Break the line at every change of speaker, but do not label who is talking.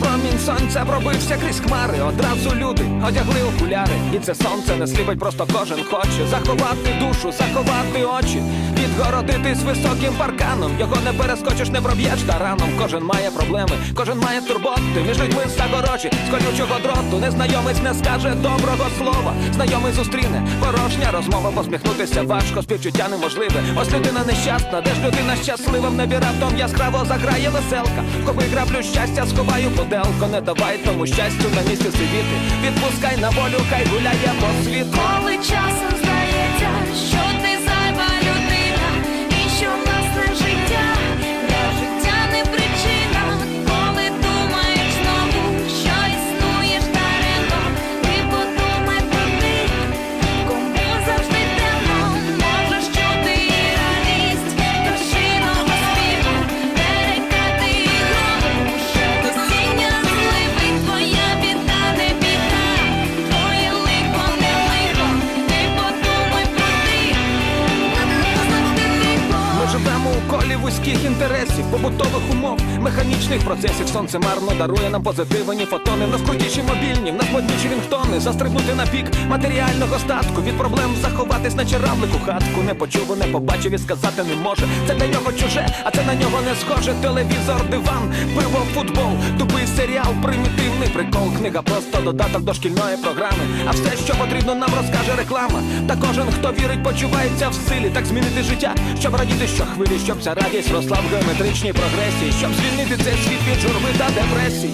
Промінь сонця пробився крізь хмари. Одразу люди одягли окуляри. І це сонце не сліпить, просто кожен хоче заховати душу, заховати очі, відгородитись високим парканом. Його не перескочиш, не проб'єш тараном. Кожен має проблеми, кожен має турботи. Між людьми загорочі, з колючого дроту. Незнайомець не скаже доброго слова. Знайомий зустріне, порожня розмова, посміхнутися важко, співчуття неможливе. Ось людина нещасна, де ж людина щаслива в небі раптом яскраво заграє веселка. Коби граблю щастя, сховаю поделко. Не давай тому щастю на місці сидіти. Відпускай на волю, хай гуляє по світу.
Коли часом
вузьких інтересів, побутових умов, механічних процесів. Сонце марно дарує нам позитивні фотони. В нас мобільні, в нас модніші рінгтони. Застрибнути на пік матеріального статку. Від проблем заховатись на черавлику хатку. Не почув, не побачив і сказати не може. Це для нього чуже, а це на нього не схоже. Телевізор, диван, пиво, футбол, тупий серіал, примітивний прикол. Книга просто додаток до шкільної програми. А все, що потрібно, нам розкаже реклама. Та кожен, хто вірить, почувається в силі. Так змінити життя, щоб радіти щохвилі, щоб ця радість росла в геометричній прогресії, щоб звільнити цей світ від журби та депресії.